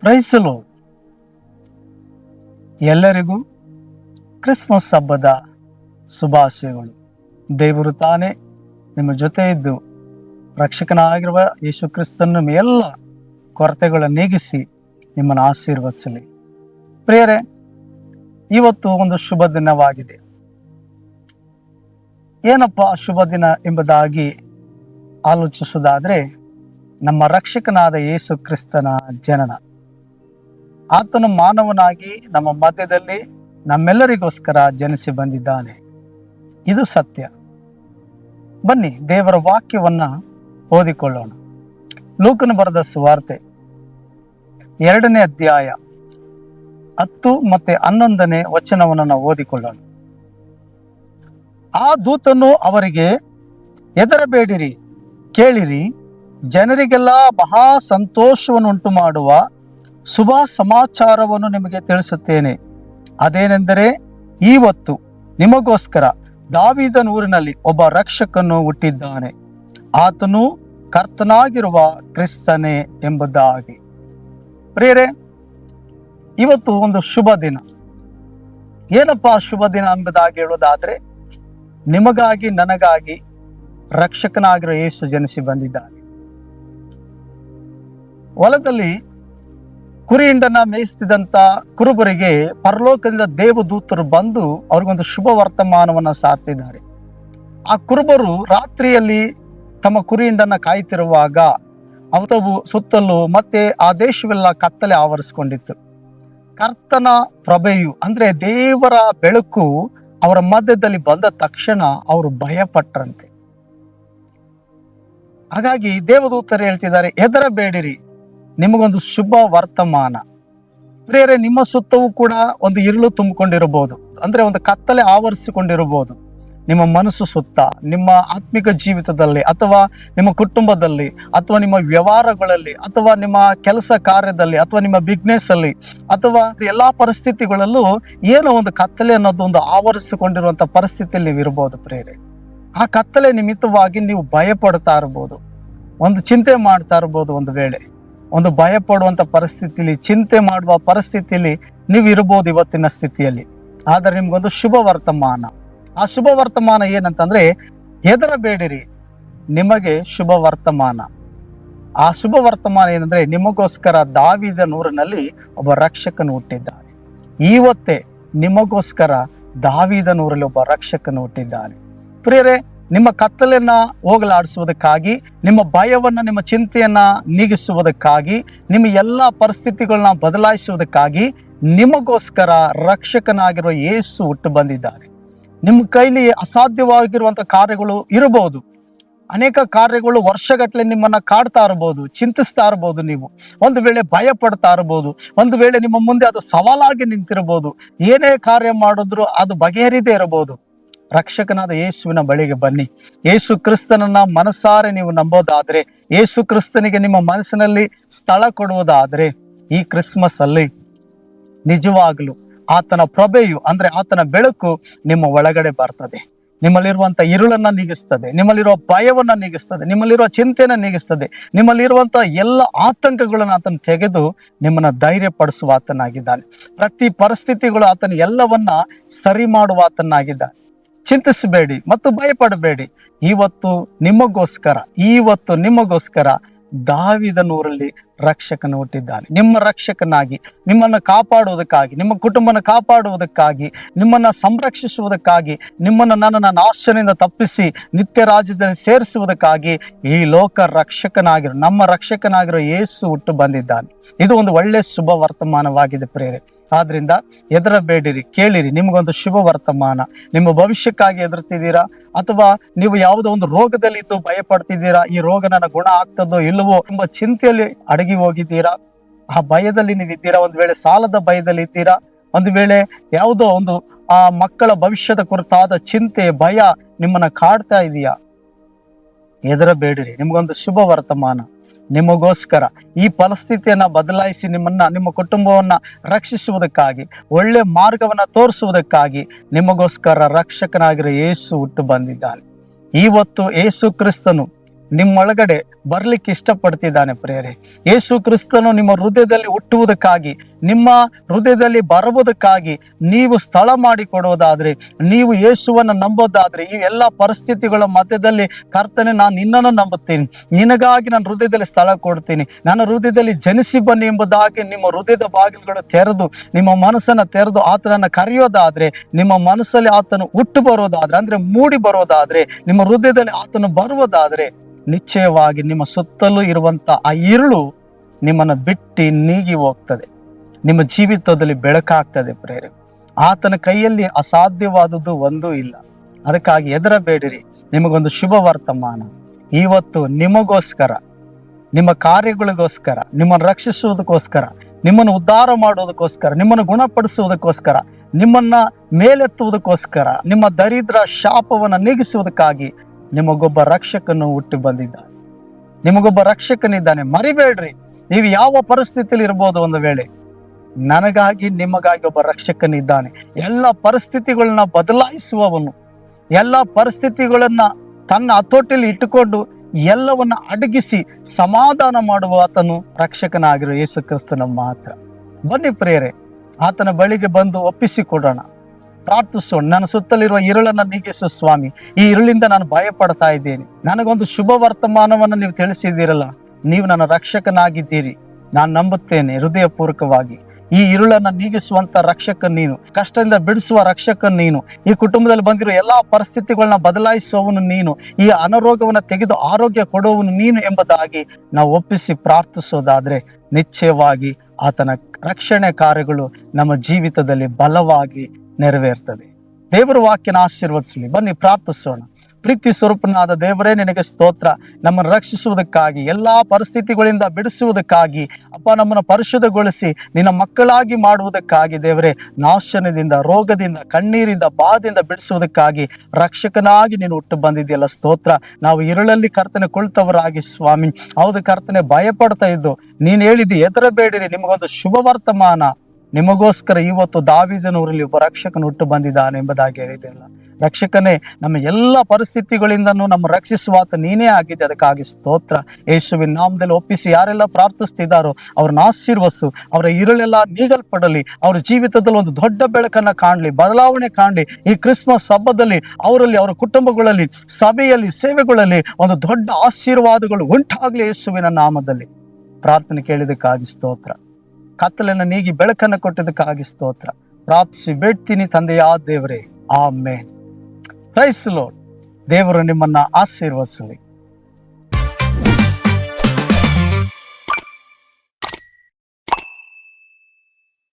ಪ್ರೈಸಲು ಎಲ್ಲರಿಗೂ ಕ್ರಿಸ್ಮಸ್ ಹಬ್ಬದ ಶುಭಾಶಯಗಳು. ದೇವರು ತಾನೇ ನಿಮ್ಮ ಜೊತೆ ಇದ್ದು ರಕ್ಷಕನಾಗಿರುವ ಯೇಸು ಕ್ರಿಸ್ತನ ಎಲ್ಲ ಕೊರತೆಗಳನ್ನು ನೀಗಿಸಿ ನಿಮ್ಮನ್ನು ಆಶೀರ್ವದಿಸಲಿ. ಪ್ರಿಯರೇ, ಇವತ್ತು ಒಂದು ಶುಭ ದಿನವಾಗಿದೆ. ಏನಪ್ಪ ಶುಭ ದಿನ ಎಂಬುದಾಗಿ ಆಲೋಚಿಸುವುದಾದರೆ ನಮ್ಮ ರಕ್ಷಕನಾದ ಯೇಸು ಕ್ರಿಸ್ತನ ಜನನ. ಆತನು ಮಾನವನಾಗಿ ನಮ್ಮ ಮಧ್ಯದಲ್ಲಿ ನಮ್ಮೆಲ್ಲರಿಗೋಸ್ಕರ ಜನಿಸಿ ಬಂದಿದ್ದಾನೆ. ಇದು ಸತ್ಯ. ಬನ್ನಿ ದೇವರ ವಾಕ್ಯವನ್ನು ಓದಿಕೊಳ್ಳೋಣ. ಲೂಕನು ಬರೆದ ಸುವಾರ್ತೆ ಎರಡನೇ ಅಧ್ಯಾಯ ಹತ್ತು ಮತ್ತೆ ಹನ್ನೊಂದನೇ ವಚನವನ್ನು ನಾವು ಓದಿಕೊಳ್ಳೋಣ. ಆ ದೂತನು ಅವರಿಗೆ ಎದರಬೇಡಿರಿ ಕೇಳಿರಿ, ಜನರಿಗೆಲ್ಲ ಮಹಾ ಸಂತೋಷವನ್ನುಂಟು ಮಾಡುವ ಶುಭ ಸಮಾಚಾರವನ್ನು ನಿಮಗೆ ತಿಳಿಸುತ್ತೇನೆ. ಅದೇನೆಂದರೆ ಇವತ್ತು ನಿಮಗೋಸ್ಕರ ದಾವಿದನೂರಿನಲ್ಲಿ ಒಬ್ಬ ರಕ್ಷಕನು ಹುಟ್ಟಿದ್ದಾನೆ. ಆತನು ಕರ್ತನಾಗಿರುವ ಕ್ರಿಸ್ತನೇ ಎಂಬುದಾಗಿ. ಪ್ರಿಯರೇ, ಇವತ್ತು ಒಂದು ಶುಭ ದಿನ. ಏನಪ್ಪ ಶುಭ ದಿನ ಎಂಬುದಾಗಿ ಹೇಳೋದಾದರೆ ನಿಮಗಾಗಿ ನನಗಾಗಿ ರಕ್ಷಕನಾಗಿರೋ ಯೇಸು ಜನಿಸಿ ಬಂದಿದ್ದಾನೆ. ಹೊಲದಲ್ಲಿ ಕುರಿ ಹಿಂಡನ್ನ ಕುರುಬರಿಗೆ ಪರಲೋಕದಿಂದ ದೇವದೂತರು ಬಂದು ಅವ್ರಿಗೊಂದು ಶುಭ ವರ್ತಮಾನವನ್ನ ಸಾರ್ತಿದ್ದಾರೆ. ಆ ಕುರುಬರು ರಾತ್ರಿಯಲ್ಲಿ ತಮ್ಮ ಕುರಿ ಹಿಂಡನ್ನ ಕಾಯ್ತಿರುವಾಗ ಅವತವು ಸುತ್ತಲೂ ಮತ್ತೆ ಆ ದೇಶವೆಲ್ಲ ಕತ್ತಲೆ ಆವರಿಸಿಕೊಂಡಿತ್ತು. ಕರ್ತನ ಪ್ರಭೆಯು ಅಂದ್ರೆ ದೇವರ ಬೆಳಕು ಅವರ ಮಧ್ಯದಲ್ಲಿ ಬಂದ ತಕ್ಷಣ ಅವರು ಭಯಪಟ್ರಂತೆ. ಹಾಗಾಗಿ ದೇವದೂತರು ಹೇಳ್ತಿದ್ದಾರೆ, ಹೆದರಬೇಡಿರಿ. ನಿಮಗೊಂದು ಶುಭ ವರ್ತಮಾನ. ಪ್ರೇರೆ ನಿಮ್ಮ ಸುತ್ತವೂ ಕೂಡ ಒಂದು ಇರುಳು ತುಂಬಿಕೊಂಡಿರಬಹುದು. ಅಂದ್ರೆ ಒಂದು ಕತ್ತಲೆ ಆವರಿಸಿಕೊಂಡಿರಬಹುದು. ನಿಮ್ಮ ಮನಸ್ಸು ಸುತ್ತ, ನಿಮ್ಮ ಆತ್ಮಿಕ ಜೀವಿತದಲ್ಲಿ ಅಥವಾ ನಿಮ್ಮ ಕುಟುಂಬದಲ್ಲಿ ಅಥವಾ ನಿಮ್ಮ ವ್ಯವಹಾರಗಳಲ್ಲಿ ಅಥವಾ ನಿಮ್ಮ ಕೆಲಸ ಕಾರ್ಯದಲ್ಲಿ ಅಥವಾ ನಿಮ್ಮ ಬಿಸ್ನೆಸ್ ಅಲ್ಲಿ ಅಥವಾ ಎಲ್ಲಾ ಪರಿಸ್ಥಿತಿಗಳಲ್ಲೂ ಏನೋ ಒಂದು ಕತ್ತಲೆ ಅನ್ನೋದು ಒಂದು ಆವರಿಸಿಕೊಂಡಿರುವಂತ ಪರಿಸ್ಥಿತಿಯಲ್ಲಿ ನೀವು ಇರಬಹುದು ಪ್ರೇರೆ ಆ ಕತ್ತಲೆ ನಿಮಿತ್ತವಾಗಿ ನೀವು ಭಯಪಡ್ತಾ ಇರಬಹುದು. ಒಂದು ಚಿಂತೆ ಮಾಡ್ತಾ ಇರ್ಬೋದು ಒಂದು ವೇಳೆ. ಒಂದು ಭಯ ಪಡುವಂತ ಪರಿಸ್ಥಿತಿಲಿ, ಚಿಂತೆ ಮಾಡುವ ಪರಿಸ್ಥಿತಿಯಲ್ಲಿ ನೀವು ಇರಬಹುದು ಇವತ್ತಿನ ಸ್ಥಿತಿಯಲ್ಲಿ. ಆದರೆ ನಿಮ್ಗೊಂದು ಶುಭ ವರ್ತಮಾನ. ಆ ಶುಭ ವರ್ತಮಾನ ಏನಂತಂದ್ರೆ, ಹೆದರಬೇಡಿರಿ. ನಿಮಗೆ ಶುಭ ವರ್ತಮಾನ. ಆ ಶುಭ ವರ್ತಮಾನ ಏನಂದ್ರೆ, ನಿಮಗೋಸ್ಕರ ದಾವಿದ ನೂರಿನಲ್ಲಿ ಒಬ್ಬ ರಕ್ಷಕನು ಹುಟ್ಟಿದ್ದಾನೆ. ಇವತ್ತೇ ನಿಮಗೋಸ್ಕರ ದಾವಿದ ನೂರಲ್ಲಿ ಒಬ್ಬ ರಕ್ಷಕನು ಹುಟ್ಟಿದ್ದಾನೆ. ಪ್ರಿಯರೇ ನಿಮ್ಮ ಕತ್ತಲೆಯನ್ನ ಹೋಗಲಾಡಿಸುವುದಕ್ಕಾಗಿ, ನಿಮ್ಮ ಭಯವನ್ನ, ನಿಮ್ಮ ಚಿಂತೆಯನ್ನ ನೀಗಿಸುವುದಕ್ಕಾಗಿ, ನಿಮ್ಮ ಎಲ್ಲ ಪರಿಸ್ಥಿತಿಗಳನ್ನ ಬದಲಾಯಿಸುವುದಕ್ಕಾಗಿ ನಿಮಗೋಸ್ಕರ ರಕ್ಷಕನಾಗಿರುವ ಯೇಸು ಹುಟ್ಟು ಬಂದಿದ್ದಾರೆ. ನಿಮ್ಮ ಕೈಲಿ ಅಸಾಧ್ಯವಾಗಿರುವಂಥ ಕಾರ್ಯಗಳು ಇರಬಹುದು. ಅನೇಕ ಕಾರ್ಯಗಳು ವರ್ಷಗಟ್ಟಲೆ ನಿಮ್ಮನ್ನ ಕಾಡ್ತಾ ಇರಬಹುದು, ಚಿಂತಿಸ್ತಾ ಇರಬಹುದು ನೀವು. ಒಂದು ವೇಳೆ ಭಯ ಪಡ್ತಾ ಇರಬಹುದು, ಒಂದು ವೇಳೆ ನಿಮ್ಮ ಮುಂದೆ ಅದು ಸವಾಲಾಗಿ ನಿಂತಿರಬಹುದು. ಏನೇ ಕಾರ್ಯ ಮಾಡಿದ್ರು ಅದು ಬಗೆಹರಿದೇ ಇರಬಹುದು. ರಕ್ಷಕನಾದ ಯೇಸುವಿನ ಬಳಿಗೆ ಬನ್ನಿ. ಯೇಸು ಕ್ರಿಸ್ತನನ್ನ ಮನಸಾರೆ ನೀವು ನಂಬೋದಾದ್ರೆ, ಯೇಸು ಕ್ರಿಸ್ತನಿಗೆ ನಿಮ್ಮ ಮನಸ್ಸಿನಲ್ಲಿ ಸ್ಥಳ ಕೊಡುವುದಾದ್ರೆ, ಈ ಕ್ರಿಸ್ಮಸ್ ಅಲ್ಲಿ ನಿಜವಾಗ್ಲು ಆತನ ಪ್ರಭೆಯು, ಅಂದ್ರೆ ಆತನ ಬೆಳಕು ನಿಮ್ಮ ಒಳಗಡೆ ಬರ್ತದೆ. ನಿಮ್ಮಲ್ಲಿರುವಂತ ಇರುಳನ್ನ ನೀಗಿಸ್ತದೆ, ನಿಮ್ಮಲ್ಲಿರುವ ಭಯವನ್ನ ನೀಗಿಸ್ತದೆ, ನಿಮ್ಮಲ್ಲಿರುವ ಚಿಂತೆಯನ್ನ ನೀಗಿಸ್ತದೆ, ನಿಮ್ಮಲ್ಲಿರುವಂತ ಎಲ್ಲ ಆತಂಕಗಳನ್ನ ಆತನ ತೆಗೆದು ನಿಮ್ಮನ್ನ ಧೈರ್ಯ ಪಡಿಸುವ ಆತನಾಗಿದ್ದಾನೆ. ಪ್ರತಿ ಪರಿಸ್ಥಿತಿಗಳು ಆತನ ಎಲ್ಲವನ್ನ ಸರಿ ಮಾಡುವ ಆತನಾಗಿದ್ದಾನೆ. ಚಿಂತಿಸಬೇಡಿ ಮತ್ತು ಭಯಪಡಬೇಡಿ. ಇವತ್ತು ನಿಮಗೋಸ್ಕರ ಇವತ್ತು ನಿಮಗೋಸ್ಕರ ದಾವಿದನೂರಲ್ಲಿ ರಕ್ಷಕನು ಹುಟ್ಟಿದ್ದಾನೆ. ನಿಮ್ಮ ರಕ್ಷಕನಾಗಿ, ನಿಮ್ಮನ್ನು ಕಾಪಾಡುವುದಕ್ಕಾಗಿ, ನಿಮ್ಮ ಕುಟುಂಬನ ಕಾಪಾಡುವುದಕ್ಕಾಗಿ, ನಿಮ್ಮನ್ನ ಸಂರಕ್ಷಿಸುವುದಕ್ಕಾಗಿ, ನಿಮ್ಮನ್ನು ನನ್ನನ್ನು ನಾಶನದಿಂದ ತಪ್ಪಿಸಿ, ನಿತ್ಯ ರಾಜ್ಯದಲ್ಲಿ ಸೇರಿಸುವುದಕ್ಕಾಗಿ ಈ ಲೋಕ ರಕ್ಷಕನಾಗಿರೋ, ನಮ್ಮ ರಕ್ಷಕನಾಗಿರೋ ಯೇಸು ಹುಟ್ಟು ಬಂದಿದ್ದಾನೆ. ಇದು ಒಂದು ಒಳ್ಳೆ ಶುಭ ವರ್ತಮಾನವಾಗಿದೆ ಪ್ರೇರೆ. ಆದ್ರಿಂದ ಎದರಬೇಡಿರಿ ಕೇಳಿರಿ, ನಿಮಗೊಂದು ಶುಭ ವರ್ತಮಾನ. ನಿಮ್ಮ ಭವಿಷ್ಯಕ್ಕಾಗಿ ಎದುರುತ್ತಿದ್ದೀರಾ ಅಥವಾ ನೀವು ಯಾವುದೋ ಒಂದು ರೋಗದಲ್ಲಿ ಇದ್ದು ಭಯ ಪಡ್ತಿದ್ದೀರಾ ಈ ರೋಗ ನನ್ನ ಗುಣ ಆಗ್ತದೋ ಇಲ್ಲವೋ ಎಂಬ ಚಿಂತೆಯಲ್ಲಿ ಅಡಗಿ ಹೋಗಿದ್ದೀರಾ? ಆ ಭಯದಲ್ಲಿ ನೀವು ಇದ್ದೀರಾ ಒಂದು ವೇಳೆ ಸಾಲದ ಭಯದಲ್ಲಿ ಇದ್ದೀರಾ? ಒಂದು ವೇಳೆ ಯಾವುದೋ ಒಂದು, ಆ ಮಕ್ಕಳ ಭವಿಷ್ಯದ ಕುರಿತಾದ ಚಿಂತೆ, ಭಯ ನಿಮ್ಮನ್ನ ಕಾಡ್ತಾ ಇದೆಯಾ? ಹೆದರಬೇಡಿರಿ. ನಿಮಗೊಂದು ಶುಭ ವರ್ತಮಾನ. ನಿಮಗೋಸ್ಕರ ಈ ಪರಿಸ್ಥಿತಿಯನ್ನ ಬದಲಾಯಿಸಿ ನಿಮ್ಮನ್ನ, ನಿಮ್ಮ ಕುಟುಂಬವನ್ನ ರಕ್ಷಿಸುವುದಕ್ಕಾಗಿ, ಒಳ್ಳೆ ಮಾರ್ಗವನ್ನ ತೋರಿಸುವುದಕ್ಕಾಗಿ ನಿಮಗೋಸ್ಕರ ರಕ್ಷಕನಾಗಿರೋ ಯೇಸು ಹುಟ್ಟು ಬಂದಿದ್ದಾನೆ. ಇವತ್ತು ಯೇಸು ಕ್ರಿಸ್ತನು ನಿಮ್ಮೊಳಗಡೆ ಬರ್ಲಿಕ್ಕೆ ಇಷ್ಟಪಡ್ತಿದ್ದಾನೆ ಪ್ರೇರೆ ಯೇಸು ಕ್ರಿಸ್ತನು ನಿಮ್ಮ ಹೃದಯದಲ್ಲಿ ಹುಟ್ಟುವುದಕ್ಕಾಗಿ ನಿಮ್ಮ ಹೃದಯದಲ್ಲಿ ಬರುವುದಕ್ಕಾಗಿ ನೀವು ಸ್ಥಳ ಮಾಡಿ ಕೊಡೋದಾದ್ರೆ ನೀವು ಯೇಸುವನ್ನು ನಂಬೋದಾದ್ರೆ, ಈ ಎಲ್ಲ ಪರಿಸ್ಥಿತಿಗಳ ಮಧ್ಯದಲ್ಲಿ ಕರ್ತನೆ, ನಾನು ನಿನ್ನನ್ನು ನಂಬುತ್ತೇನೆ. ನಿನಗಾಗಿ ನಾನು ಹೃದಯದಲ್ಲಿ ಸ್ಥಳ ಕೊಡ್ತೀನಿ ನನ್ನ ಹೃದಯದಲ್ಲಿ ಜನಿಸಿ ಬನ್ನಿ ಎಂಬುದಾಗಿ ನಿಮ್ಮ ಹೃದಯದ ಬಾಗಿಲುಗಳು ತೆರೆದು, ನಿಮ್ಮ ಮನಸ್ಸನ್ನು ತೆರೆದು ಆತನನ್ನು ಕರೆಯೋದಾದ್ರೆ, ನಿಮ್ಮ ಮನಸ್ಸಲ್ಲಿ ಆತನು ಹುಟ್ಟು ಬರೋದಾದ್ರೆ, ಅಂದ್ರೆ ಮೂಡಿ ಬರೋದಾದ್ರೆ, ನಿಮ್ಮ ಹೃದಯದಲ್ಲಿ ಆತನು ಬರುವುದಾದರೆ, ನಿಶ್ಚಯವಾಗಿ ನಿಮ್ಮ ಸುತ್ತಲೂ ಇರುವಂಥ ಆ ಇರುಳು ನಿಮ್ಮನ್ನು ಬಿಟ್ಟು ನೀಗಿ ಹೋಗ್ತದೆ. ನಿಮ್ಮ ಜೀವಿತದಲ್ಲಿ ಬೆಳಕಾಗ್ತದೆ ಪ್ರೇರೆ. ಆತನ ಕೈಯಲ್ಲಿ ಅಸಾಧ್ಯವಾದದ್ದು ಒಂದೂ ಇಲ್ಲ. ಅದಕ್ಕಾಗಿ ಹೆದರಬೇಡಿರಿ. ನಿಮಗೊಂದು ಶುಭ ವರ್ತಮಾನ. ಇವತ್ತು ನಿಮಗೋಸ್ಕರ, ನಿಮ್ಮ ಕಾರ್ಯಗಳಿಗೋಸ್ಕರ, ನಿಮ್ಮನ್ನು ರಕ್ಷಿಸುವುದಕ್ಕೋಸ್ಕರ, ನಿಮ್ಮನ್ನು ಉದ್ಧಾರ ಮಾಡುವುದಕ್ಕೋಸ್ಕರ, ನಿಮ್ಮನ್ನು ಗುಣಪಡಿಸುವುದಕ್ಕೋಸ್ಕರ, ನಿಮ್ಮನ್ನ ಮೇಲೆತ್ತುವುದಕ್ಕೋಸ್ಕರ, ನಿಮ್ಮ ದರಿದ್ರ ಶಾಪವನ್ನು ನೀಗಿಸುವುದಕ್ಕಾಗಿ ನಿಮಗೊಬ್ಬ ರಕ್ಷಕನು ಹುಟ್ಟಿ ಬಂದಿದ್ದಾನೆ. ನಿಮಗೊಬ್ಬ ರಕ್ಷಕನಿದ್ದಾನೆ. ಮರಿಬೇಡ್ರಿ. ನೀವು ಯಾವ ಪರಿಸ್ಥಿತಿಯಲ್ಲಿ ಇರ್ಬೋದು ಒಂದು ವೇಳೆ. ನನಗಾಗಿ ನಿಮಗಾಗಿ ಒಬ್ಬ ರಕ್ಷಕನಿದ್ದಾನೆ. ಎಲ್ಲ ಪರಿಸ್ಥಿತಿಗಳನ್ನ ಬದಲಾಯಿಸುವವನು. ಎಲ್ಲ ಪರಿಸ್ಥಿತಿಗಳನ್ನ ತನ್ನ ಹತೋಟಿಯಲ್ಲಿ ಇಟ್ಟುಕೊಂಡು ಎಲ್ಲವನ್ನ ಅಡಗಿಸಿ ಸಮಾಧಾನ ಮಾಡುವ ಆತನು ರಕ್ಷಕನಾಗಿರೋ ಯೇಸು ಕ್ರಿಸ್ತನ ಮಾತ್ರ. ಬನ್ನಿ ಪ್ರೇರೆ ಆತನ ಬಳಿಗೆ ಬಂದು ಒಪ್ಪಿಸಿಕೊಡೋಣ. ಪ್ರಾರ್ಥಿಸೋಣ. ನನ್ನ ಸುತ್ತಲಿರುವ ಇರುಳನ್ನ ನೀಗಿಸು ಸ್ವಾಮಿ, ಈ ಇರುಳಿಂದ ನಾನು ಭಯ ಪಡ್ತಾ ಇದ್ದೇನೆ. ನನಗೊಂದು ಶುಭ ವರ್ತಮಾನವನ್ನು ನೀವು ತಿಳಿಸಿದ್ದೀರಲ್ಲ, ನೀವು ನನ್ನ ರಕ್ಷಕನಾಗಿದ್ದೀರಿ. ನಾನು ನಂಬುತ್ತೇನೆ ಹೃದಯಪೂರ್ವಕವಾಗಿ. ಈ ಇರುಳನ್ನ ನೀಗಿಸುವಂತ ರಕ್ಷಕ ನೀನು, ಕಷ್ಟದಿಂದ ಬಿಡಿಸುವ ರಕ್ಷಕ ನೀನು, ಈ ಕುಟುಂಬದಲ್ಲಿ ಬಂದಿರೋ ಎಲ್ಲಾ ಪರಿಸ್ಥಿತಿಗಳನ್ನ ಬದಲಾಯಿಸುವವನು ನೀನು, ಈ ಅನಾರೋಗ್ಯವನ್ನ ತೆಗೆದು ಆರೋಗ್ಯ ಕೊಡುವವನು ನೀನು ಎಂಬುದಾಗಿ ನಾವು ಒಪ್ಪಿಸಿ ಪ್ರಾರ್ಥಿಸೋದಾದ್ರೆ ನಿಶ್ಚಯವಾಗಿ ಆತನ ರಕ್ಷಣೆ ಕಾರ್ಯಗಳು ನಮ್ಮ ಜೀವಿತದಲ್ಲಿ ಬಲವಾಗಿ ನೆರವೇರ್ತದೆ. ದೇವರ ವಾಕ್ಯನ ಆಶೀರ್ವದಿಸಲಿ. ಬನ್ನಿ ಪ್ರಾರ್ಥಿಸೋಣ. ಪ್ರೀತಿ ಸ್ವರೂಪನಾದ ದೇವರೇ, ನಿನಗೆ ಸ್ತೋತ್ರ. ನಮ್ಮನ್ನು ರಕ್ಷಿಸುವುದಕ್ಕಾಗಿ, ಎಲ್ಲಾ ಪರಿಸ್ಥಿತಿಗಳಿಂದ ಬಿಡಿಸುವುದಕ್ಕಾಗಿ, ಅಪ್ಪ ನಮ್ಮನ್ನು ಪರಿಶುದ್ಧಗೊಳಿಸಿ, ನಿನ್ನ ಮಕ್ಕಳಾಗಿ ಮಾಡುವುದಕ್ಕಾಗಿ ದೇವರೇ, ನಾಶನದಿಂದ, ರೋಗದಿಂದ, ಕಣ್ಣೀರಿಂದ, ಬಾಧೆಯಿಂದ ಬಿಡಿಸುವುದಕ್ಕಾಗಿ ರಕ್ಷಕನಾಗಿ ನೀನು ಹುಟ್ಟು ಬಂದಿದೆಯಲ್ಲ ಸ್ತೋತ್ರ. ನಾವು ಇರುಳಲ್ಲಿ ಕರ್ತನೆ ಕುಳಿತವರಾಗಿ, ಸ್ವಾಮಿ. ಹೌದು ಕರ್ತನೆ, ಭಯಪಡ್ತಾ ಇದ್ದು, ನೀನು ಹೇಳಿದ್ದು ಎದರಬೇಡಿರಿ ನಿಮಗೊಂದು ಶುಭ ವರ್ತಮಾನ ನಿಮಗೋಸ್ಕರ ಇವತ್ತು ದಾವಿದನೂರಲ್ಲಿ ಒಬ್ಬ ರಕ್ಷಕನು ಹುಟ್ಟು ಬಂದಿದ್ದಾನೆ ಎಂಬುದಾಗಿ ಹೇಳಿದೆಯಲ್ಲ ರಕ್ಷಕನೇ, ನಮ್ಮ ಎಲ್ಲ ಪರಿಸ್ಥಿತಿಗಳಿಂದನೂ ನಮ್ಮ ರಕ್ಷಿಸುವಾತ ನೀನೇ ಆಗಿದೆ ಅದಕ್ಕಾಗಿ ಸ್ತೋತ್ರ. ಯೇಸುವಿನ ನಾಮದಲ್ಲಿ ಒಪ್ಪಿಸಿ ಯಾರೆಲ್ಲ ಪ್ರಾರ್ಥಿಸ್ತಿದ್ದಾರೋ ಅವ್ರನ್ನ ಆಶೀರ್ವಸು ಅವರ ಇರುಳೆಲ್ಲ ನೀಗಲ್ಪಡಲಿ. ಅವರ ಜೀವಿತದಲ್ಲಿ ಒಂದು ದೊಡ್ಡ ಬೆಳಕನ್ನ ಕಾಣಲಿ. ಬದಲಾವಣೆ ಕಾಣಲಿ. ಈ ಕ್ರಿಸ್ಮಸ್ ಹಬ್ಬದಲ್ಲಿ ಅವರಲ್ಲಿ ಅವರ ಕುಟುಂಬಗಳಲ್ಲಿ, ಸಭೆಯಲ್ಲಿ, ಸೇವೆಗಳಲ್ಲಿ ಒಂದು ದೊಡ್ಡ ಆಶೀರ್ವಾದಗಳು ಉಂಟಾಗಲಿ ಯೇಸುವಿನ ನಾಮದಲ್ಲಿ. ಪ್ರಾರ್ಥನೆ ಕೇಳಿದಕ್ಕಾಗಿ ಸ್ತೋತ್ರ. ಕತ್ತಲನ್ನು ನೀಗಿ ಬೆಳಕನ್ನು ಕೊಟ್ಟಿದ್ದಕ್ಕಾಗಿ ಸ್ತೋತ್ರ. ಪ್ರಾರ್ಥಿಸಿ ಬೇಡ್ತೀನಿ ತಂದೆಯ ದೇವರೇ. ಆಮೇನ್. ಕ್ರೈಸ್ ಲೋಡ್ ದೇವರು ನಿಮ್ಮನ್ನ ಆಶೀರ್ವದಿಸಲಿ.